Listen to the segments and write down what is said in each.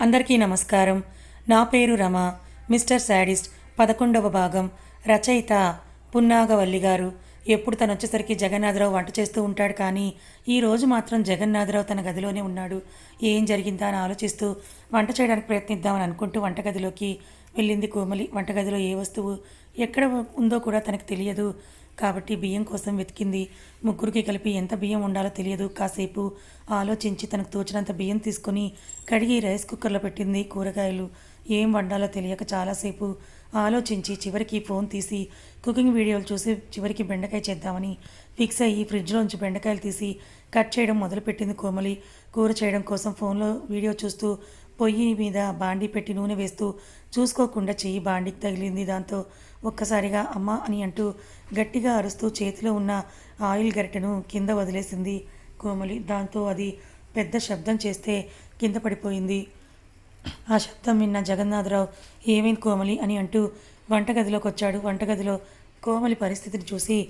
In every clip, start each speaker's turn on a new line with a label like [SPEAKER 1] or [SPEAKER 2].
[SPEAKER 1] అందరికీ నమస్కారం. నా పేరు రమ. మిస్టర్ శాడిస్ట్ పదకొండవ భాగం. రచయిత పున్నాగవల్లి గారు. ఎప్పుడు తను వచ్చేసరికి జగన్నాథరావు వంట చేస్తూ ఉంటాడు కానీ ఈ రోజు మాత్రం జగన్నాథరావు తన గదిలోనే ఉన్నాడు. ఏం జరిగిందా అని ఆలోచిస్తూ వంట చేయడానికి ప్రయత్నిద్దామని అనుకుంటూ వంటగదిలోకి వెళ్ళింది కోమలి. వంటగదిలో ఏ వస్తువు ఎక్కడ ఉందో కూడా తనకు తెలియదు. కాబట్టి బియ్యం కోసం వెతికింది. ముగ్గురికి కలిపి ఎంత బియ్యం ఉండాలో తెలియదు. కాసేపు ఆలోచించి తనకు తోచినంత బియ్యం తీసుకొని కడిగి రైస్ కుక్కర్లో పెట్టింది కూరగాయలు. ఏం వండాలో తెలియక చాలాసేపు ఆలోచించి చివరికి ఫోన్ తీసి కుకింగ్ వీడియోలు చూసి చివరికి బెండకాయ చేద్దామని ఫిక్స్ అయ్యి ఫ్రిడ్జ్లోంచి బెండకాయలు తీసి కట్ చేయడం మొదలుపెట్టింది కోమలి. కూర చేయడం కోసం ఫోన్లో వీడియో చూస్తూ పొయ్యి మీద బాండి పెట్టి నూనె వేస్తూ చూసుకోకుండా చెయ్యి బాండికి తగిలింది. దాంతో ఒక్కసారిగా అమ్మ అని అంటూ గట్టిగా అరుస్తూ చేతిలో ఉన్న ఆయిల్ గరిటెను కింద వదిలేసింది కోమలి. దాంతో అది పెద్ద శబ్దం చేస్తే కింద పడిపోయింది. ఆ శబ్దం విన్న జగన్నాథరావు ఏమైంది కోమలి? అని అంటూ వంటగదిలోకి వచ్చాడు వంటగదిలో కోమలి పరిస్థితిని చూసి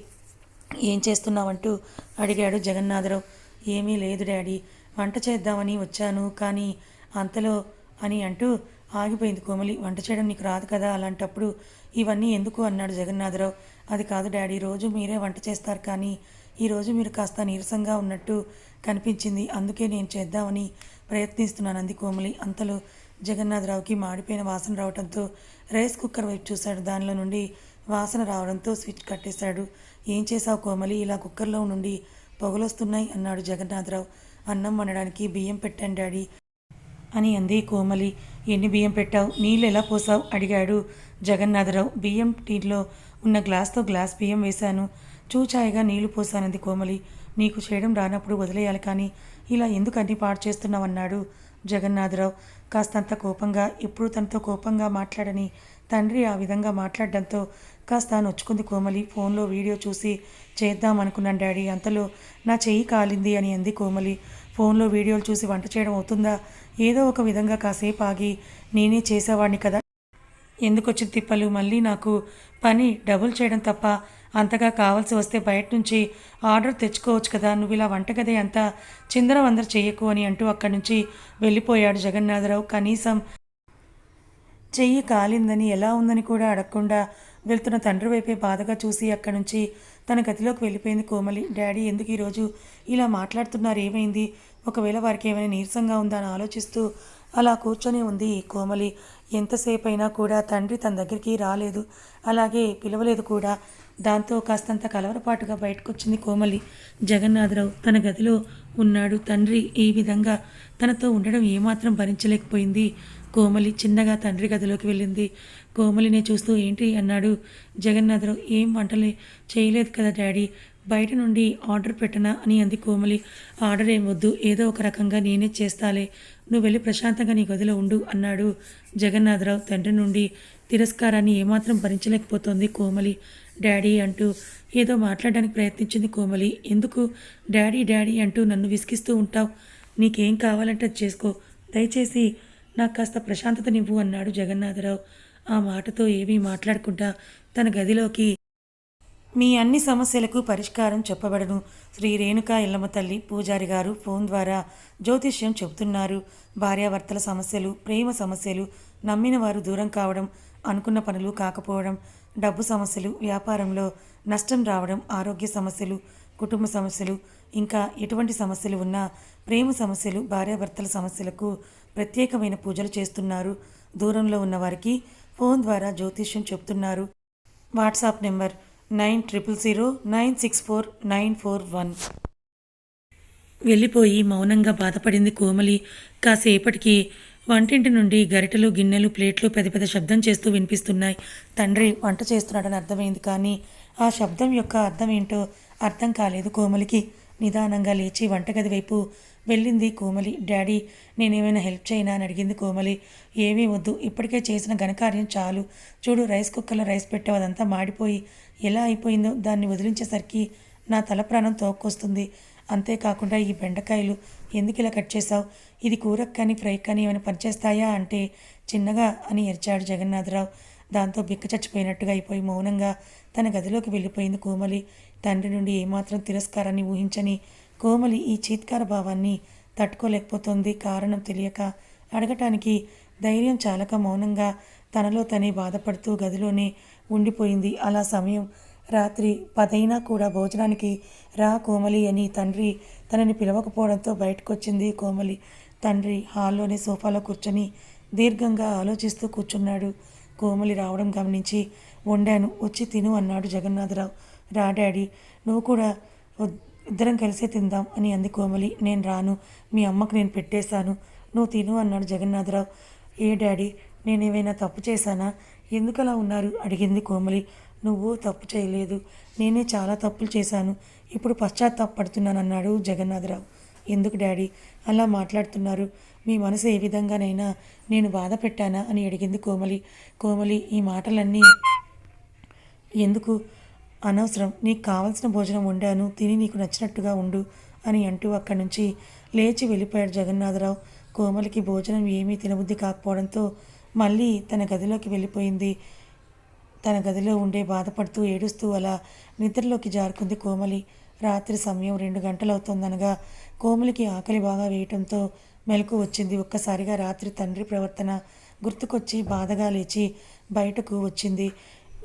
[SPEAKER 1] ఏం చేస్తున్నావంటూ అడిగాడు జగన్నాథరావు. ఏమీ లేదు డాడీ. వంట చేద్దామని వచ్చాను. కానీ అంతలో అని అంటూ ఆగిపోయింది కోమలి. వంట చేయడం నీకు రాదు కదా? అలాంటప్పుడు ఇవన్నీ ఎందుకు అన్నాడు జగన్నాథరావు. అది కాదు డాడీ రోజు మీరే వంట చేస్తారు కానీ ఈరోజు మీరు కాస్త నీరసంగా ఉన్నట్టు కనిపించింది. అందుకే నేను చేద్దామని ప్రయత్నిస్తున్నాను అంది కోమలి. అంతలో జగన్నాథరావుకి మాడిపోయిన వాసన రావడంతో రైస్ కుక్కర్ వైపు చూశాడు. దానిలో నుండి వాసన రావడంతో స్విచ్ కట్టేశాడు. ఏం చేశావు కోమలి? ఇలా కుక్కర్లో నుండి పొగలొస్తున్నాయి అన్నాడు జగన్నాథరావు. అన్నం వండడానికి బియ్యం పెట్టాను డాడీ. అని అంది కోమలి. ఎన్ని బియ్యం పెట్టావు? నీళ్ళు ఎలా పోసావు? అడిగాడు జగన్నాథరావు. బియ్యం టీలో ఉన్న గ్లాస్తో గ్లాస్ బియ్యం వేశాను. చూచాయిగా నీళ్ళు పోసానంది కోమలి. నీకు చేయడం రానప్పుడు వదిలేయాలి కానీ ఇలా ఎందుకు అన్ని పాడు చేస్తున్నావన్నాడు జగన్నాథరావు. కాస్తంత కోపంగా ఎప్పుడు తనతో కోపంగా మాట్లాడని తండ్రి ఆ విధంగా మాట్లాడడంతో కాస్త నొచ్చుకుంది కోమలి. ఫోన్లో వీడియో చూసి చేద్దాం అనుకున్నాను డాడీ అంతలో నా చెయ్యి కాలింది అని అంది కోమలి. ఫోన్లో వీడియోలు చూసి వంట చేయడం అవుతుందా? ఏదో ఒక విధంగా కాసేపు ఆగి నేనే చేసేవాడిని కదా. ఎందుకొచ్చిన తిప్పలు? మళ్ళీ నాకు పని డబుల్ చేయడం తప్ప అంతగా కావాల్సి వస్తే బయట నుంచి ఆర్డర్ తెచ్చుకోవచ్చు కదా. నువ్వు ఇలా వంటగది అంతా చిందరవందర చెయ్యకు అని అంటూ అక్కడి నుంచి వెళ్ళిపోయాడు జగన్నాథరావు. కనీసం చెయ్యి కాలిందని ఎలా ఉందని కూడా అడగకుండా వెళ్తున్న తండ్రి వైపే బాధగా చూసి అక్కడి నుంచి తన గదిలోకి వెళ్ళిపోయింది కోమలి. డాడీ ఎందుకు ఈరోజు ఇలా మాట్లాడుతున్నారు ఏమైంది? ఒకవేళ వారికి ఏమైనా నీరసంగా ఉందా అని ఆలోచిస్తూ అలా కూర్చొని ఉంది కోమలి. ఎంతసేపు అయినా కూడా తండ్రి తన దగ్గరికి రాలేదు. అలాగే పిలవలేదు కూడా. దాంతో కాస్తంత కలవరపాటుగా బయటకు వచ్చింది కోమలి. జగన్నాథరావు తన గదిలో ఉన్నాడు. తండ్రి ఈ విధంగా తనతో ఉండడం ఏమాత్రం భరించలేకపోయింది. కోమలి చిన్నగా తండ్రి గదిలోకి వెళ్ళింది. కోమలిని చూస్తూ ఏంటి? అన్నాడు జగన్నాథరావు. ఏం వంటలు చేయలేదు కదా డాడీ? బయట నుండి ఆర్డర్ పెట్టనా అని అంది కోమలి. ఆర్డర్ ఏం వద్దు ఏదో ఒక రకంగా నేనే చేస్తాలే. నువ్వు వెళ్ళి ప్రశాంతంగా నీ గదిలో ఉండు అన్నాడు జగన్నాథరావు. తండ్రి నుండి తిరస్కారాన్ని ఏమాత్రం భరించలేకపోతోంది కోమలి. డాడీ అంటూ ఏదో మాట్లాడడానికి ప్రయత్నించింది కోమలి. ఎందుకు? డాడీ డాడీ అంటూ నన్ను విసిగిస్తూ ఉంటావు. నీకేం కావాలంటే అది చేసుకో. దయచేసి నాకు కాస్త ప్రశాంతతనివ్వు అన్నాడు జగన్నాథరావు. ఆ మాటతో ఏమీ మాట్లాడకుండా తన గదిలోకి మీ అన్ని సమస్యలకు పరిష్కారం చెప్పబడను. శ్రీ రేణుకా ఇల్లమ్మ తల్లి పూజారి గారు ఫోన్ ద్వారా జ్యోతిష్యం చెబుతున్నారు. భార్యాభర్తల సమస్యలు ప్రేమ సమస్యలు నమ్మిన వారు దూరం కావడం అనుకున్న పనులు కాకపోవడం డబ్బు సమస్యలు వ్యాపారంలో నష్టం రావడం ఆరోగ్య సమస్యలు కుటుంబ సమస్యలు ఇంకా ఎటువంటి సమస్యలు ఉన్నా ప్రేమ సమస్యలు భార్యాభర్తల సమస్యలకు ప్రత్యేకమైన పూజలు చేస్తున్నారు. దూరంలో ఉన్న వారికి ఫోన్ ద్వారా జ్యోతిష్యం చెప్తున్నారు WhatsApp number nine triple zero nine six four nine four one. వెళ్ళిపోయి మౌనంగా బాధపడింది కోమలి. కాసేపటికి వంటింటి నుండి గరిటెలు గిన్నెలు ప్లేట్లు పెద్ద పెద్ద శబ్దం చేస్తూ వినిపిస్తున్నాయి. తండ్రి వంట చేస్తున్నాడని అర్థమైంది కానీ ఆ శబ్దం యొక్క అర్థం ఏంటో అర్థం కాలేదు కోమలికి. నిదానంగా లేచి వంటగది వైపు వెళ్ళింది కోమలి. డాడీ నేనేమైనా హెల్ప్ చేయనా అని అడిగింది కోమలి. ఏమీ వద్దు ఇప్పటికే చేసిన ఘనకార్యం చాలు. చూడు రైస్ కుక్కర్లో రైస్ పెట్టావు అదంతా మాడిపోయి ఎలా అయిపోయిందో దాన్ని వదిలించేసరికి నా తల ప్రాణం తోక్కొస్తుంది. అంతేకాకుండా ఈ బెండకాయలు ఎందుకు ఇలా కట్ చేసావు ఇది కూరకు కానీ ఫ్రై కానీ ఏమైనా పనిచేస్తాయా అంటే చిన్నగా అని ఎరిచాడు జగన్నాథరావు. దాంతో బిక్క చచ్చిపోయినట్టుగా అయిపోయి మౌనంగా తన గదిలోకి వెళ్ళిపోయింది కోమలి. తండ్రి నుండి ఏమాత్రం తిరస్కారాన్ని ఊహించని కోమలి ఈ చీత్కార భావాన్ని తట్టుకోలేకపోతోంది. కారణం తెలియక అడగటానికి ధైర్యం చాలక మౌనంగా తనలో తనే బాధపడుతూ గదిలోనే ఉండిపోయింది. అలా సమయం రాత్రి పదైనా కూడా భోజనానికి రా కోమలి అని తండ్రి తనని పిలవకపోవడంతో బయటకొచ్చింది కోమలి. తండ్రి హాల్లోనే సోఫాలో కూర్చొని దీర్ఘంగా ఆలోచిస్తూ కూర్చున్నాడు. కోమలి రావడం గమనించి వండాను వచ్చి తిను అన్నాడు జగన్నాథరావు. రా డాడీ నువ్వు కూడా ఇద్దరం కలిసే తిందాం అని అంది కోమలి. నేను రాను మీ అమ్మకు నేను పెట్టేశాను. నువ్వు తిను అన్నాడు జగన్నాథరావు. ఏ డాడీ నేను ఏమైనా తప్పు చేశానా? ఎందుకలా ఉన్నారు? అడిగింది కోమలి. నువ్వు తప్పు చేయలేదు. నేనే చాలా తప్పులు చేశాను. ఇప్పుడు పశ్చాత్తాపడుతున్నానన్నాడు జగన్నాథరావు. ఎందుకు డాడీ? అలా మాట్లాడుతున్నారు. మీ మనసు ఏ విధంగానైనా నేను బాధ పెట్టానా? అని అడిగింది కోమలి. కోమలి ఈ మాటలన్నీ ఎందుకు? అనవసరం. నీకు కావలసిన భోజనం వండాను. తిని నీకు నచ్చినట్టుగా ఉండు అని అంటూ అక్కడి నుంచి లేచి వెళ్ళిపోయాడు జగన్నాథరావు. కోమలికి భోజనం ఏమీ తినబుద్ధి కాకపోవడంతో మళ్ళీ తన గదిలోకి వెళ్ళిపోయింది. తన గదిలో ఉండే బాధపడుతూ ఏడుస్తూ అలా నిద్రలోకి జారుకుంది కోమలి. రాత్రి సమయం రెండు గంటలవుతోందనగా కోమలికి ఆకలి బాగా వేయటంతో మెలకు వచ్చింది. ఒక్కసారిగా రాత్రి తండ్రి ప్రవర్తన గుర్తుకొచ్చి బాధగా లేచి బయటకు వచ్చింది.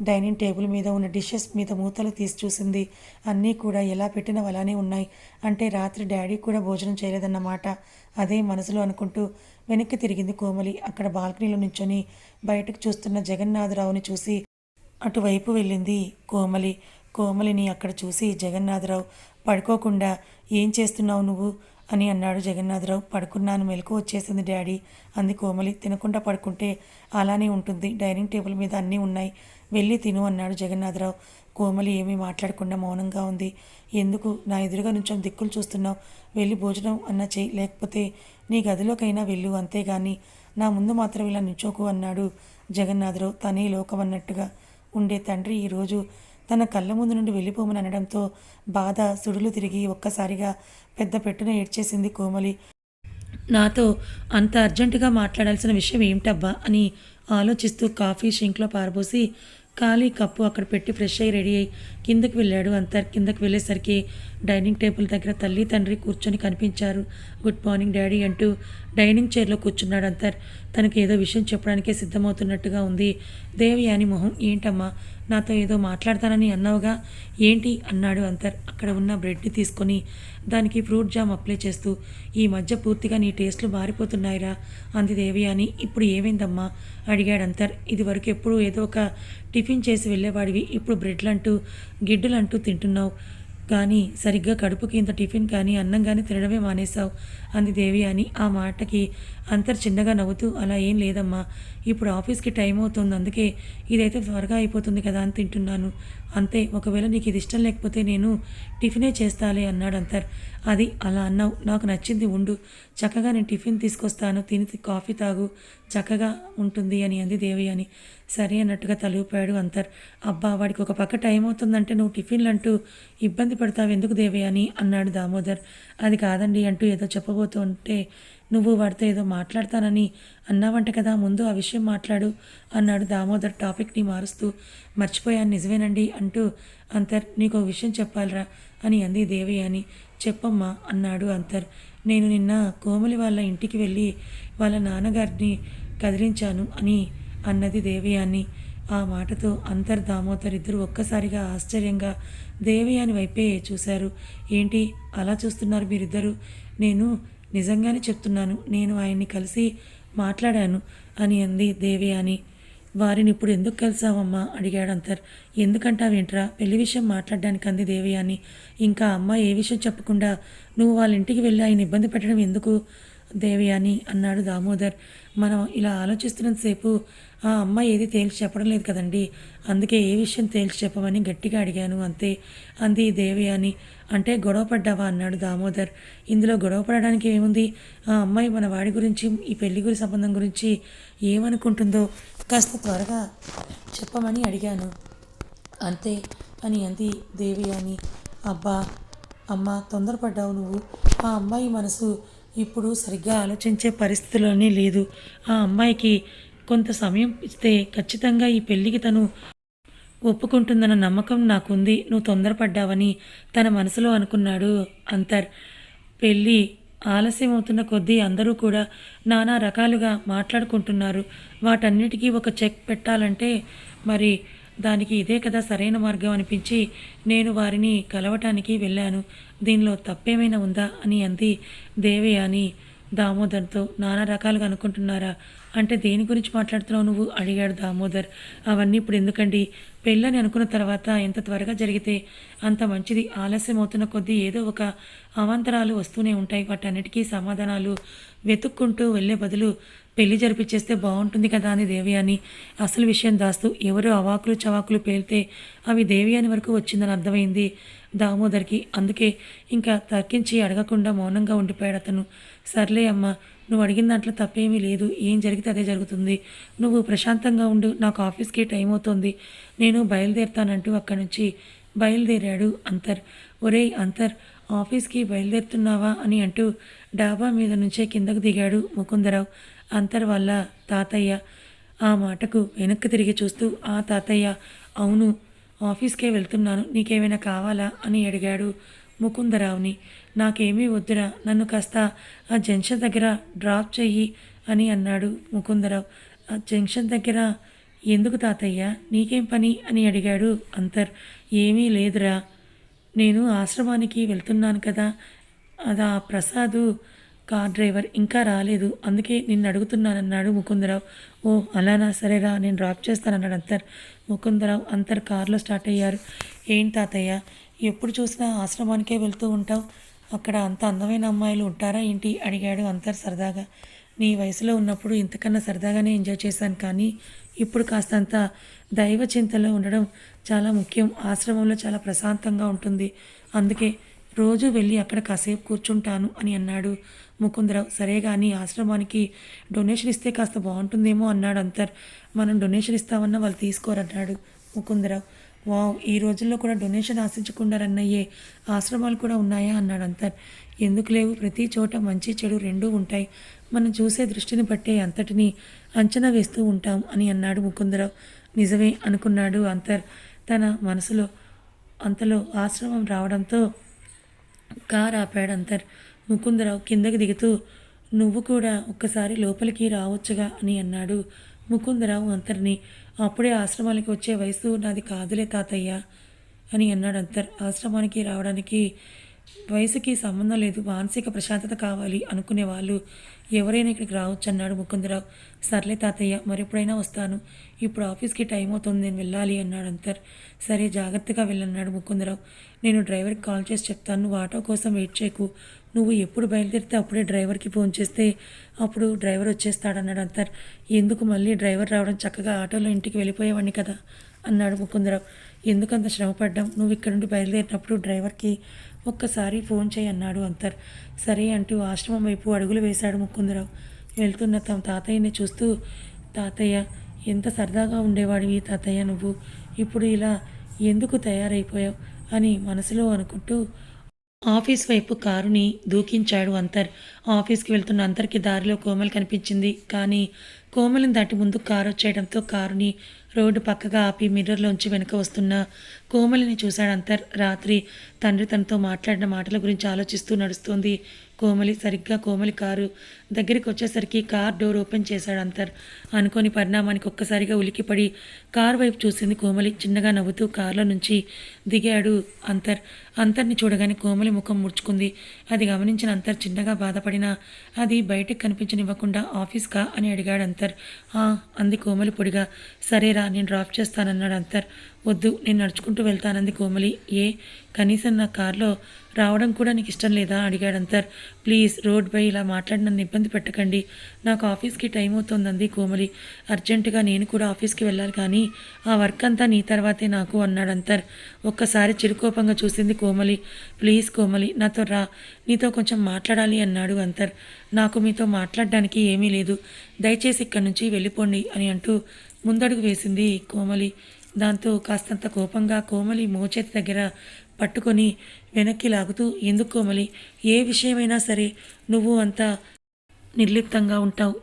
[SPEAKER 1] డైనింగ్ టేబుల్ మీద ఉన్న డిషెస్ మీద మూతలు తీసి చూసింది. అన్నీ కూడా ఎలా పెట్టినవి అలానే ఉన్నాయి. అంటే రాత్రి డాడీ కూడా భోజనం చేయలేదన్నమాట. అదే మనసులో అనుకుంటూ వెనక్కి తిరిగింది కోమలి. అక్కడ బాల్కనీలో నుంచొని బయటకు చూస్తున్న జగన్నాథరావుని చూసి అటువైపు వెళ్ళింది కోమలి. కోమలిని అక్కడ చూసి జగన్నాథరావు పడుకోకుండా ఏం చేస్తున్నావు నువ్వు? అని అన్నాడు జగన్నాథరావు. పడుకున్నాను మెలకు వచ్చేసింది డాడీ. అంది కోమలి. తినకుండా పడుకుంటే అలానే ఉంటుంది. డైనింగ్ టేబుల్ మీద అన్నీ ఉన్నాయి. వెళ్ళి తిను అన్నాడు జగన్నాథరావు. కోమలి ఏమీ మాట్లాడకుండా మౌనంగా ఉంది. ఎందుకు? నా ఎదురుగా నుంచొని దిక్కులు చూస్తున్నావు. వెళ్ళి భోజనం అన్న చెయ్యి. లేకపోతే నీ గదిలోకైనా వెళ్ళు. అంతేగాని నా ముందు మాత్రం ఇలా నించోకు అన్నాడు జగన్నాథరావు. తనే లోకం అన్నట్టుగా ఉండే తండ్రి ఈరోజు తన కళ్ళ ముందు నుండి వెళ్ళిపోమని అనడంతో బాధ సుడులు తిరిగి ఒక్కసారిగా పెద్ద పెట్టున ఏడ్చేసింది కోమలి. నాతో అంత అర్జెంటుగా మాట్లాడాల్సిన విషయం ఏమిటబ్బా అని ఆలోచిస్తూ కాఫీ షింక్లో పారబోసి ఖాళీ కప్పు అక్కడ పెట్టి ఫ్రెష్ అయ్యి రెడీ అయ్యి కిందకి వెళ్ళాడు అంతర్. కిందకి వెళ్ళేసరికి డైనింగ్ టేబుల్ దగ్గర తల్లి తండ్రి కూర్చొని కనిపించారు. గుడ్ మార్నింగ్ డాడీ అంటూ డైనింగ్ చైర్లో కూర్చున్నాడు అంతర్. తనకు ఏదో విషయం చెప్పడానికే సిద్ధమవుతున్నట్టుగా ఉంది. దేవి అని మొహం ఏంటమ్మా? నాతో ఏదో మాట్లాడతానని అన్నావుగా? ఏంటి? అన్నాడు అంతర్. అక్కడ ఉన్న బ్రెడ్ని తీసుకొని దానికి ఫ్రూట్ జామ్ అప్లై చేస్తూ ఈ మధ్య పూర్తిగా నీ టేస్ట్లు మారిపోతున్నాయిరా. అంది దేవి అని. ఇప్పుడు ఏమైందమ్మా? అడిగాడు అంతర్. ఇదివరకు ఎప్పుడు ఏదో ఒక టిఫిన్ చేసి వెళ్ళేవాడివి. ఇప్పుడు బ్రెడ్లంటూ గిడ్డలంటూ తింటున్నావు. కానీ సరిగ్గా కడుపుకి ఇంత టిఫిన్ కానీ అన్నం కానీ తినడమే మానేశావు. అంది దేవి అని ఆ మాటకి అంతర్ చిన్నగా నవ్వుతూ అలా ఏం లేదమ్మా. ఇప్పుడు ఆఫీస్కి టైం అవుతుంది అందుకే ఇదైతే త్వరగా అయిపోతుంది కదా అని తింటున్నాను. అంతే ఒకవేళ నీకు ఇది ఇష్టం లేకపోతే నేను టిఫినే చేస్తాలే అన్నాడు అంతర్. అది అలా అన్నావు నాకు నచ్చింది ఉండు. చక్కగా నేను టిఫిన్ తీసుకొస్తాను తిని కాఫీ తాగు. చక్కగా ఉంటుంది అని అంది దేవి అని. సరే అన్నట్టుగా తలూపాడు అంతర్. అబ్బా వాడికి ఒక పక్క టైం అవుతుందంటే నువ్వు టిఫిన్లు అంటూ ఇబ్బంది పడతావు ఎందుకు దేవి అని అన్నాడు దామోదర్. అది కాదండి అంటూ ఏదో వెళ్ళబోతుంటే నువ్వు వాడితో ఏదో మాట్లాడతానని అన్నావంట కదా ముందు ఆ విషయం మాట్లాడు అన్నాడు దామోదర్ టాపిక్ని మారుస్తూ. మర్చిపోయాను నిజమేనండి అంటూ అంతర్ నీకు ఒక విషయం చెప్పాలిరా అని అంది దేవి అని చెప్పమ్మా అన్నాడు అంతర్. నేను నిన్న కోమలి వాళ్ళ ఇంటికి వెళ్ళి వాళ్ళ నాన్నగారిని కదిలించాను అని అన్నది దేవి అని ఆ మాటతో అంతర్ దామోదర్ ఇద్దరు ఒక్కసారిగా ఆశ్చర్యంగా దేవి అని వైపే చూశారు. ఏంటి అలా చూస్తున్నారు మీరిద్దరు? నేను నిజంగానే చెప్తున్నాను నేను ఆయన్ని కలిసి మాట్లాడాను అని అంది దేవి అని వారిని ఇప్పుడు ఎందుకు కలిసావమ్మా? అడిగాడు అంతర్. ఎందుకంటావేంట్రా? పెళ్ళి విషయం మాట్లాడడానికి అంది దేవి అని ఇంకా అమ్మ ఏ విషయం చెప్పకుండా నువ్వు వాళ్ళ ఇంటికి వెళ్ళి ఆయన ఇబ్బంది పెట్టడం ఎందుకు? దేవి అని అన్నాడు దామోదర్. మనం ఇలా ఆలోచిస్తున్నంతసేపు ఆ అమ్మాయి ఏది తేల్చి చెప్పడం లేదు కదండి. అందుకే ఏ విషయం తేల్చి చెప్పమని గట్టిగా అడిగాను అంతే. అంది దేవి అని. అంటే గొడవ పడ్డావా అన్నాడు దామోదర్. ఇందులో గొడవ పడడానికి ఏముంది? ఆ అమ్మాయి మన వాడి గురించి ఈ పెళ్ళి గురి సంబంధం గురించి ఏమనుకుంటుందో కాస్త త్వరగా చెప్పమని అడిగాను. అంతే అని అంది దేవి అని. అబ్బా అమ్మ తొందరపడ్డావు నువ్వు. ఆ అమ్మాయి మనసు ఇప్పుడు సరిగ్గా ఆలోచించే పరిస్థితిలోనే లేదు. ఆ అమ్మాయికి కొంత సమయం ఇస్తే ఖచ్చితంగా ఈ పెళ్ళికి తను ఒప్పుకుంటుందన్న నమ్మకం నాకుంది. నువ్వు తొందరపడ్డావని తన మనసులో అనుకున్నాడు అంతర్. పెళ్ళి ఆలస్యం అవుతున్న కొద్దీ అందరూ కూడా నానా రకాలుగా మాట్లాడుకుంటున్నారు. వాటన్నిటికీ ఒక చెక్ పెట్టాలంటే మరి దానికి ఇదే కదా సరైన మార్గం అనిపించి నేను వారిని కలవటానికి వెళ్ళాను. దీనిలో తప్పేమైనా ఉందా అని అంది దేవయాని దామోదర్తో నానా రకాలుగా అనుకుంటున్నారా? అంటే దేని గురించి మాట్లాడుతున్నావు నువ్వు? అడిగాడు దామోదర్. అవన్నీ ఇప్పుడు ఎందుకండి? పెళ్ళని అనుకున్న తర్వాత ఎంత త్వరగా జరిగితే అంత మంచిది. ఆలస్యం అవుతున్న కొద్దీ ఏదో ఒక అవాంతరాలు వస్తూనే ఉంటాయి. వాటన్నిటికీ సమాధానాలు వెతుక్కుంటూ వెళ్ళే బదులు పెళ్ళి జరిపించేస్తే బాగుంటుంది కదా అని దేవి అని అసలు విషయం దాస్తూ ఎవరో అవాకులు చవాకులు పేలితే అవి దేవి అని వరకు వచ్చిందని అర్థమైంది దామోదర్కి. అందుకే ఇంకా తర్కించి అడగకుండా మౌనంగా ఉండిపోయాడు అతను. సర్లే అమ్మా నువ్వు అడిగిన దాంట్లో తప్పేమీ లేదు. ఏం జరిగితే అదే జరుగుతుంది. నువ్వు ప్రశాంతంగా ఉండు నాకు ఆఫీస్కి టైం అవుతుంది. నేను బయలుదేరుతానంటూ అక్కడి నుంచి బయలుదేరాడు అంతర్. ఒరేయ్ అంతర్ ఆఫీస్కి బయలుదేరుతున్నావా అని అంటూ డాబా మీద నుంచే కిందకు దిగాడు ముకుందరావు. అంతర్ వల్ల తాతయ్య ఆ మాటకు వెనక్కి తిరిగి చూస్తూ ఆ తాతయ్య అవును ఆఫీస్కే వెళ్తున్నాను. నీకేమైనా కావాలా? అని అడిగాడు ముకుందరావుని. నాకేమీ వద్దురా. నన్ను కాస్త ఆ జంక్షన్ దగ్గర డ్రాప్ చెయ్యి అని అన్నాడు ముకుందరావు. ఆ జంక్షన్ దగ్గర ఎందుకు తాతయ్య? నీకేం పని? అని అడిగాడు అంతర్. ఏమీ లేదురా. నేను ఆశ్రమానికి వెళ్తున్నాను కదా. అది ఆ ప్రసాదు కార్ డ్రైవర్ ఇంకా రాలేదు. అందుకే నిన్ను అడుగుతున్నానన్నాడు ముకుందరావు. ఓ అలానా? సరేరా నేను డ్రాప్ చేస్తానన్నాడు అంతర్. ముకుందరావు అంతర్ కారులో స్టార్ట్ అయ్యారు. ఏంటి తాతయ్య ఎప్పుడు చూసినా ఆశ్రమానికే వెళ్తూ ఉంటావు? అక్కడ అంత అందమైన అమ్మాయిలు ఉంటారా ఏంటి? అడిగాడు అంతర్ సరదాగా. నీ వయసులో ఉన్నప్పుడు ఇంతకన్నా సరదాగానే ఎంజాయ్ చేశాను కానీ ఇప్పుడు కాస్తంత దైవ చింతలో ఉండడం చాలా ముఖ్యం. ఆశ్రమంలో చాలా ప్రశాంతంగా ఉంటుంది. అందుకే రోజు వెళ్ళి అక్కడ కాసేపు కూర్చుంటాను అని అన్నాడు. ముకుందరావు సరే కానీ ఆశ్రమానికి డొనేషన్ ఇస్తే కాస్త బాగుంటుందేమో అన్నాడు అంతర్. మనం డొనేషన్ ఇస్తామన్నా వాళ్ళు తీసుకోరన్నాడు ముకుందరావు. వావ్ ఈ రోజుల్లో కూడా డొనేషన్ ఆశించకుండా రన్నయ్యే ఆశ్రమాలు కూడా ఉన్నాయా అన్నాడు అంతర్. ఎందుకు లేవు? ప్రతి చోట మంచి చెడు రెండూ ఉంటాయి. మనం చూసే దృష్టిని బట్టే అంతటిని అంచనా వేస్తూ ఉంటాం అని అన్నాడు ముకుందరావు. నిజమే అనుకున్నాడు అంతర్. తన మనసులో అంతలో ఆశ్రమం రావడంతో కార్ ఆపాడు అంతర్ ముకుందరావు కిందకి దిగుతూ నువ్వు కూడా ఒక్కసారి లోపలికి రావచ్చుగా అని అన్నాడు ముకుందరావు అంతర్ని. అప్పుడే ఆశ్రమానికి వచ్చే వయసు నాది కాదులే తాతయ్య అని అన్నాడు అంతర్. ఆశ్రమానికి రావడానికి వయసుకి సంబంధం లేదు మానసిక ప్రశాంతత కావాలి అనుకునే వాళ్ళు ఎవరైనా ఇక్కడికి రావచ్చు అన్నాడు ముకుందరావు. సర్లే తాతయ్య మరెప్పుడైనా వస్తాను. ఇప్పుడు ఆఫీస్కి టైం అవుతుంది నేను వెళ్ళాలి అన్నాడు అంతర్. సరే జాగ్రత్తగా వెళ్ళన్నాడు ముకుందరావు. నేను డ్రైవర్కి కాల్ చేసి చెప్తాను నువ్వు ఆటో కోసం వెయిట్ చేయకు. నువ్వు ఎప్పుడు బయలుదేరితే అప్పుడే డ్రైవర్కి ఫోన్ చేస్తే అప్పుడు డ్రైవర్ వచ్చేస్తాడన్నాడు అంతర్. ఎందుకు మళ్ళీ డ్రైవర్ రావడం చక్కగా ఆటోలో ఇంటికి వెళ్ళిపోయేవాడిని కదా అన్నాడు ముకుందరావు. ఎందుకంత శ్రమపడ్డాం? నువ్వు ఇక్కడ నుండి బయలుదేరినప్పుడు డ్రైవర్కి ఒక్కసారి ఫోన్ చేయి అన్నాడు అంతర్. సరే అంటూ ఆశ్రమం వైపు అడుగులు వేశాడు ముకుందరావు. వెళ్తున్న తమ తాతయ్యని చూస్తూ తాతయ్య ఎంత సరదాగా ఉండేవాడివి తాతయ్య నువ్వు. ఇప్పుడు ఇలా ఎందుకు తయారైపోయావు? అని మనసులో అనుకుంటూ ఆఫీస్ వైపు కారుని దూకించాడు అంతర్. ఆఫీస్కి వెళ్తున్న అంతర్కి దారిలో కోమల్ కనిపించింది. కానీ కోమలిని దాటి ముందు కారు వచ్చేయడంతో కారుని రోడ్డు పక్కగా ఆపి మిర్రర్లోంచి వెనుక వస్తున్న కోమలిని చూశాడు అంతర్ రాత్రి. తండ్రి తనతో మాట్లాడిన మాటల గురించి ఆలోచిస్తూ నడుస్తోంది. కోమలి సరిగ్గా కోమలి కారు దగ్గరికి వచ్చేసరికి కార్ డోర్ ఓపెన్ చేశాడు అంతర్. అనుకోని పరిణామానికి ఒక్కసారిగా ఉలికిపడి కార్ వైపు చూసింది కోమలి. చిన్నగా నవ్వుతూ కారులో నుంచి దిగాడు అంతర్. అంతర్ని చూడగానే కోమలి ముఖం ముడుచుకుంది. అది గమనించిన అంతర్ చిన్నగా బాధపడినా అది బయటకు కనిపించనివ్వకుండా ఆఫీస్కా అని అడిగాడు అంతర్. "ఆ," అంది కోమలి పొడిగా. సరేరా నేను డ్రాప్ చేస్తానన్నాడు అంతర్. వద్దు నేను నడుచుకుంటూ వెళ్తానంది కోమలి. ఏ కనీసం నా కార్లో రావడం కూడా నీకు ఇష్టం లేదా? అడిగాడు అంతర్. ప్లీజ్ రోడ్ బై ఇలా మాట్లాడి నన్ను ఇబ్బంది పెట్టకండి. నాకు ఆఫీస్కి టైం అవుతోందంది కోమలి. అర్జెంటుగా నేను కూడా ఆఫీస్కి వెళ్ళాలి కానీ ఆ వర్క్ అంతా నీ తర్వాతే నాకు అన్నాడు అంతర్. ఒక్కసారి చిరుకోపంగా చూసింది కోమలి ప్లీజ్ కోమలి నాతో రా. నీతో కొంచెం మాట్లాడాలి అన్నాడు అంతర్. నాకు మీతో మాట్లాడడానికి ఏమీ లేదు. దయచేసి ఇక్కడి నుంచి వెళ్ళిపోండి అని అంటూ ముందడుగు వేసింది కోమలి. దాంతో కాస్తంత కోపంగా కోమలి మోచేతి దగ్గర పట్టుకొని వెనక్కి లాగుతూ ఎందుకు కోమలి? ఏ విషయమైనా సరే నువ్వు అంత నిర్లిప్తంగా ఉంటావు.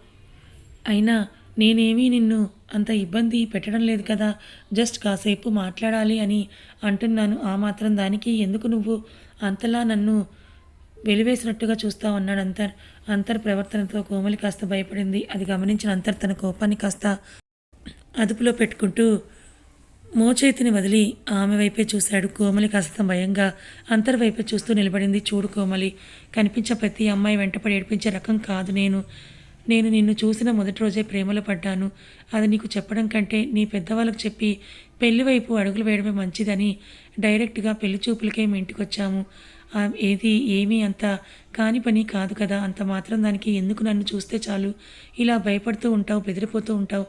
[SPEAKER 1] అయినా నేనేమీ నిన్ను అంత ఇబ్బంది పెట్టడం లేదు కదా జస్ట్ కాసేపు మాట్లాడాలి అని అంటున్నాను. ఆ మాత్రం దానికి ఎందుకు నువ్వు అంతలా నన్ను వెలివేసినట్టుగా చూస్తా ఉన్నాడు అంతర్. అంతర్ ప్రవర్తనతో కోమలి కాస్త భయపడింది. అది గమనించిన అంతర్ తన కోపాన్ని కాస్త అదుపులో పెట్టుకుంటూ మోచేతిని వదిలి ఆమె వైపే చూశాడు. కోమలి కాస్త భయంగా అంతర్ వైపే చూస్తూ నిలబడింది. చూడు కోమలి కనిపించే ప్రతి అమ్మాయి వెంటపడి ఏడిపించే రకం కాదు నేను. నేను నిన్ను చూసిన మొదటి రోజే ప్రేమలో పడ్డాను. అది నీకు చెప్పడం కంటే నీ పెద్దవాళ్ళకు చెప్పి పెళ్ళి వైపు అడుగులు వేయడమే మంచిదని డైరెక్ట్గా పెళ్ళి చూపులకే మేము ఇంటికొచ్చాము. ఏది ఏమీ అంత కాని పని కాదు కదా. అంత మాత్రం దానికి ఎందుకు నన్ను చూస్తే చాలు? ఇలా భయపడుతూ ఉంటావు బెదిరిపోతూ ఉంటావు.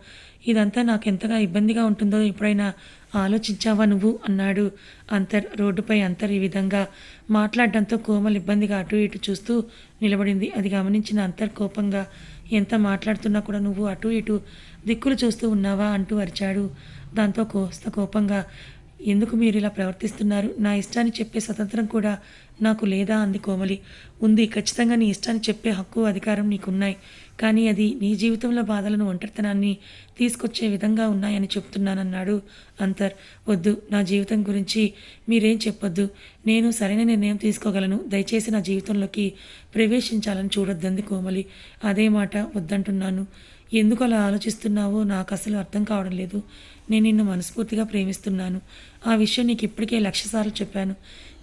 [SPEAKER 1] ఇదంతా నాకు ఎంతగా ఇబ్బందిగా ఉంటుందో ఎప్పుడైనా ఆలోచించావా నువ్వు? అన్నాడు. అంతర్ రోడ్డుపై అంతర్ ఈ విధంగా మాట్లాడడంతో కోమల్ ఇబ్బందిగా అటు ఇటు చూస్తూ నిలబడింది. అది గమనించిన అంతర్ కోపంగా ఎంత మాట్లాడుతున్నా కూడా నువ్వు అటు ఇటు దిక్కులు చూస్తూ ఉన్నావా అంటూ అరిచాడు. దాంతో కోస్త కోపంగా ఎందుకు మీరు ఇలా ప్రవర్తిస్తున్నారు? నా ఇష్టాన్ని చెప్పే స్వతంత్రం కూడా నాకు లేదా? అంది కోమలి. ఉంది ఖచ్చితంగా నీ ఇష్టాన్ని చెప్పే హక్కు అధికారం నీకున్నాయి. కానీ అది నీ జీవితంలో బాధలను ఒంటరితనాన్ని తీసుకొచ్చే విధంగా ఉన్నాయని చెప్తున్నానన్నాడు అంతర్. వద్దు నా జీవితం గురించి మీరేం చెప్పొద్దు. నేను సరైన నిర్ణయం తీసుకోగలను. దయచేసి నా జీవితంలోకి ప్రవేశించాలని చూడొద్దంది కోమలి. అదే మాట వద్దంటున్నాను. ఎందుకు అలా ఆలోచిస్తున్నావో నాకు అసలు అర్థం కావడం లేదు. నేను నిన్ను మనస్ఫూర్తిగా ప్రేమిస్తున్నాను. ఆ విషయం నీకు ఇప్పటికే లక్షసార్లు చెప్పాను.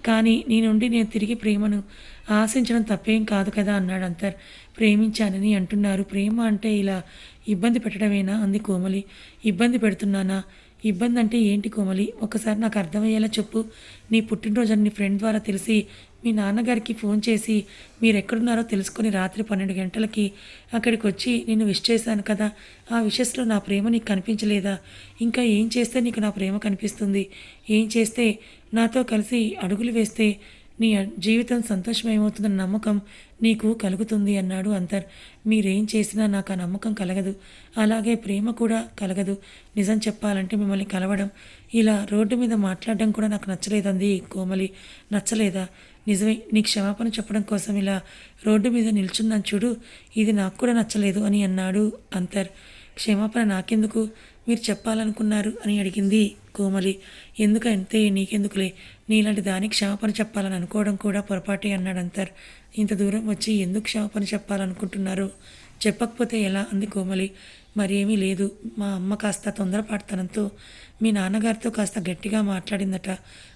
[SPEAKER 1] కానీ నీ నుండి నేను తిరిగి ప్రేమను ఆశించడం తప్పేం కాదు కదా అన్నాడు అంతర్. ప్రేమించానని అంటున్నారు. ప్రేమ అంటే ఇలా ఇబ్బంది పెట్టడమేనా? అంది కోమలి. ఇబ్బంది పెడుతున్నానా? ఇబ్బంది అంటే ఏంటి కోమలి? ఒకసారి నాకు అర్థమయ్యేలా చెప్పు. నీ పుట్టినరోజు నీ ఫ్రెండ్ ద్వారా తెలిసి మీ నాన్నగారికి ఫోన్ చేసి మీరు ఎక్కడున్నారో తెలుసుకొని రాత్రి పన్నెండు గంటలకి అక్కడికి వచ్చి నేను విష్ చేశాను కదా. ఆ విషస్లో నా ప్రేమ నీకు కనిపించలేదా? ఇంకా ఏం చేస్తే నీకు నా ప్రేమ కనిపిస్తుంది? ఏం చేస్తే? నాతో కలిసి అడుగులు వేస్తే నీ జీవితం సంతోషమేమవుతుందన్న నమ్మకం నీకు కలుగుతుంది అన్నాడు అంతర్. మీరేం చేసినా నాకు ఆ నమ్మకం కలగదు. అలాగే ప్రేమ కూడా కలగదు. నిజం చెప్పాలంటే మిమ్మల్ని కలవడం ఇలా రోడ్డు మీద మాట్లాడడం కూడా నాకు నచ్చలేదంది కోమలి. నచ్చలేదా? నిజమే నీ క్షమాపణ చెప్పడం కోసం ఇలా రోడ్డు మీద నిల్చున్నాను చూడు ఇది నాకు కూడా నచ్చలేదు అని అన్నాడు అంతర్. క్షమాపణ నాకెందుకు? మీరు చెప్పాలనుకున్నారు అని అడిగింది కోమలి. ఎందుకంటే నీకెందుకులే? నీలాంటి దానికి క్షమాపణ చెప్పాలని అనుకోవడం కూడా పొరపాటే అన్నాడు అంతర్. ఇంత దూరం వచ్చి ఎందుకు క్షమాపణ చెప్పాలనుకుంటున్నారు? చెప్పకపోతే ఎలా? అంది కోమలి. మరేమీ లేదు. మా అమ్మ కాస్త తొందరపాటుతనంతో మీ నాన్నగారితో కాస్త గట్టిగా మాట్లాడిందట.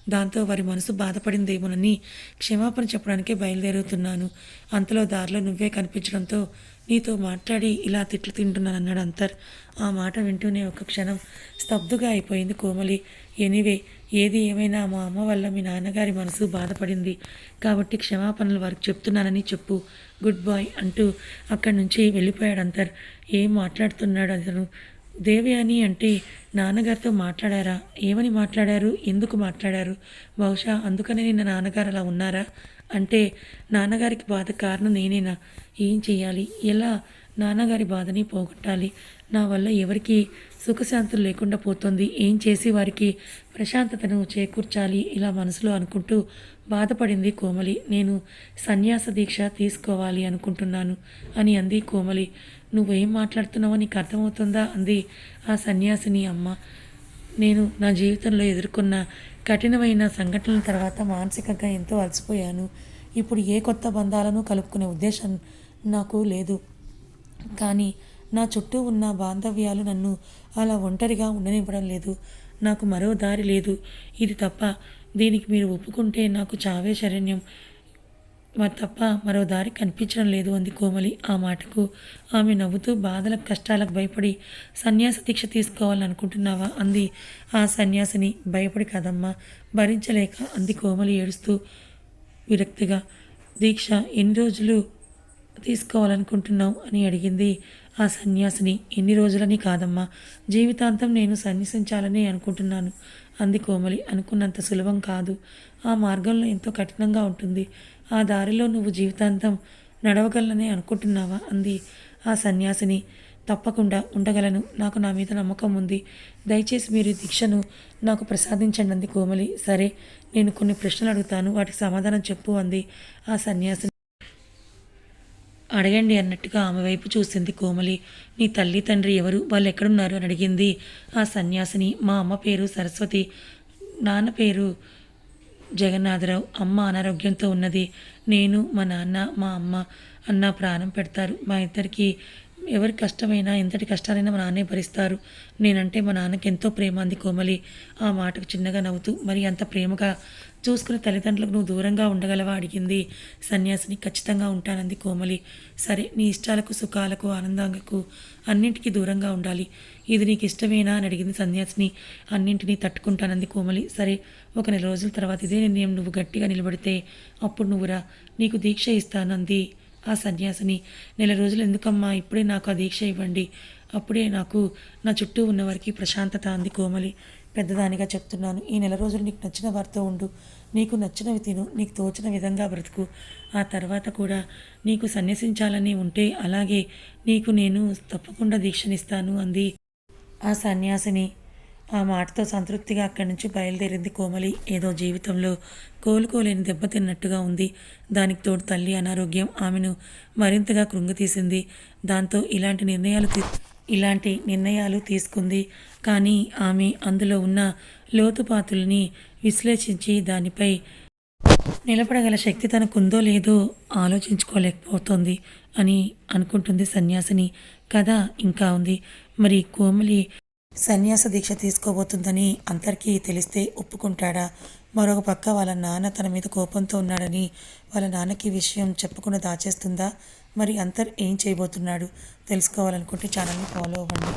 [SPEAKER 1] దాంతో వారి మనసు బాధపడిందేమోనని క్షమాపణ చెప్పడానికే బయలుదేరుతున్నాను. అంతలో దారిలో నువ్వే కనిపించడంతో నీతో మాట్లాడి ఇలా తిట్లు తింటున్నాను అన్నాడు అంతర్. ఆ మాట వింటూనే ఒక క్షణం స్తబ్దుగా అయిపోయింది కోమలి. ఎనీవే ఏది ఏమైనా మా అమ్మ వల్ల మీ నాన్నగారి మనసు బాధపడింది. కాబట్టి క్షమాపణలు వారికి చెప్తున్నానని చెప్పు. గుడ్ బాయ్ అంటూ అక్కడి నుంచి వెళ్ళిపోయాడు అంతర్. ఏం మాట్లాడుతున్నాడు అతను? దేవయాని అంటే నాన్నగారితో మాట్లాడారా? ఏమని మాట్లాడారు? ఎందుకు మాట్లాడారు? బహుశా అందుకనే నిన్న నాన్నగారు అలా ఉన్నారా? అంటే నాన్నగారికి బాధ కారణం నేనేనా? ఏం చేయాలి ఎలా నాన్నగారి బాధని పోగొట్టాలి? నా వల్ల ఎవరికి సుఖశాంతులు లేకుండా పోతుంది. ఏం చేసి వారికి ప్రశాంతతను చేకూర్చాలి? ఇలా మనసులో అనుకుంటూ బాధపడింది కోమలి. నేను సన్యాస దీక్ష తీసుకోవాలి అనుకుంటున్నాను అని అంది కోమలి. నువ్వేం మాట్లాడుతున్నావో నీకు అర్థమవుతుందా? అంది ఆ సన్యాసిని అమ్మ. నేను నా జీవితంలో ఎదుర్కొన్న కఠినమైన సంఘటనల తర్వాత మానసికంగా ఎంతో అలసిపోయాను. ఇప్పుడు ఏ కొత్త బంధాలను కలుపుకునే ఉద్దేశం నాకు లేదు. కానీ నా చుట్టూ ఉన్న బాంధవ్యాలు నన్ను అలా ఒంటరిగా ఉండనివ్వడం లేదు. నాకు మరో దారి లేదు. ఇది తప్ప దీనికి మీరు ఒప్పుకుంటే నాకు చావే శరణ్యం. మరి తప్ప మరో దారి కనిపించడం లేదు అంది కోమలి ఆ మాటకు. ఆమె నవ్వుతూ బాధలకు కష్టాలకు భయపడి సన్యాస దీక్ష తీసుకోవాలని అనుకుంటున్నావా అంది. ఆ సన్యాసిని భయపడి కాదమ్మా భరించలేక అంది కోమలి ఏడుస్తూ విరక్తిగా. దీక్ష ఎన్ని రోజులు తీసుకోవాలనుకుంటున్నావు అని అడిగింది. ఆ సన్యాసిని ఎన్ని రోజులని కాదమ్మా జీవితాంతం నేను సన్యసించాలని అనుకుంటున్నాను అంది కోమలి. అనుకున్నంత సులభం కాదు. ఆ మార్గంలో ఎంతో కఠినంగా ఉంటుంది. ఆ దారిలో నువ్వు జీవితాంతం నడవగలనని అనుకుంటున్నావా? అంది ఆ సన్యాసిని. తప్పకుండా ఉండగలను. నాకు నా మీద నమ్మకం ఉంది. దయచేసి మీరు దీక్షను నాకు ప్రసాదించండి అంది కోమలి. సరే నేను కొన్ని ప్రశ్నలు అడుగుతాను. వాటికి సమాధానం చెప్పు అంది ఆ సన్యాసిని. అడగండి అన్నట్టుగా ఆమె వైపు చూసింది కోమలి. నీ తల్లి తండ్రి ఎవరు? వాళ్ళు ఎక్కడున్నారు? అని అడిగింది ఆ సన్యాసిని. మా అమ్మ పేరు సరస్వతి నాన్న పేరు జగన్నాథరావు అమ్మ అనారోగ్యంతో ఉన్నది. నేను మా నాన్న మా అమ్మ అన్న ప్రాణం పెడతారు. మా ఇద్దరికి ఎవరి కష్టమైనా ఎంతటి కష్టాలైనా మా నాన్నే భరిస్తారు. నేనంటే మా నాన్నకి ఎంతో ప్రేమ అంది కోమలి. ఆ మాటకు చిన్నగా నవ్వుతూ మరి అంత ప్రేమగా చూసుకున్న తల్లిదండ్రులకు నువ్వు దూరంగా ఉండగలవా? అడిగింది. సన్యాసిని ఖచ్చితంగా ఉంటానంది కోమలి. సరే నీ ఇష్టాలకు సుఖాలకు ఆనందాలకు అన్నింటికీ దూరంగా ఉండాలి. ఇది నీకు ఇష్టమేనా అని అడిగింది సన్యాసిని. అన్నింటినీ తట్టుకుంటానంది కోమలి. సరే ఒక నెల రోజుల తర్వాత ఇదే నిర్ణయం. నువ్వు గట్టిగా నిలబడితే అప్పుడు నువ్వురా నీకు దీక్ష ఇస్తానంది ఆ సన్యాసిని. నెల రోజులు ఎందుకమ్మా? ఇప్పుడే నాకు ఆ దీక్ష ఇవ్వండి. అప్పుడే నాకు నా చుట్టూ ఉన్నవారికి ప్రశాంతత అంది కోమలి. పెద్దదానిగా చెప్తున్నాను. ఈ నెల రోజులు నీకు నచ్చిన వారితో ఉండు. నీకు నచ్చినవి తిను. నీకు తోచిన విధంగా బ్రతుకు. ఆ తర్వాత కూడా నీకు సన్యసించాలని ఉంటే అలాగే నీకు నేను తప్పకుండా దీక్షనిస్తాను అంది ఆ సన్యాసిని. ఆ మాటతో సంతృప్తిగా అక్కడి నుంచి బయలుదేరింది కోమలి. ఏదో జీవితంలో కోలుకోలేని దెబ్బతిన్నట్టుగా ఉంది. దానికి తోడు తల్లి అనారోగ్యం. ఆమెను మరింతగా కృంగతీసింది. దాంతో ఇలాంటి నిర్ణయాలు తీ ఇలాంటి నిర్ణయాలు తీసుకుంది. కానీ ఆమె అందులో ఉన్న లోతుపాతుల్ని విశ్లేషించి దానిపై నిలబడగల శక్తి తనకుందో లేదో ఆలోచించుకోలేకపోతోంది అని అనుకుంటుంది సన్యాసిని. కథ ఇంకా ఉంది. మరి కోమలి సన్యాస దీక్ష తీసుకోబోతుందని అందరికీ తెలిస్తే ఒప్పుకుంటాడా? మరొక పక్క వాళ్ళ నాన్న తన మీద కోపంతో ఉన్నాడని వాళ్ళ నాన్నకి విషయం చెప్పకుండా దాచేస్తుందా? మరి అంతర్ ఏం చేయబోతున్నాడు? తెలుసుకోవాలనుకుంటే ఛానల్ని ఫాలో అవ్వండి.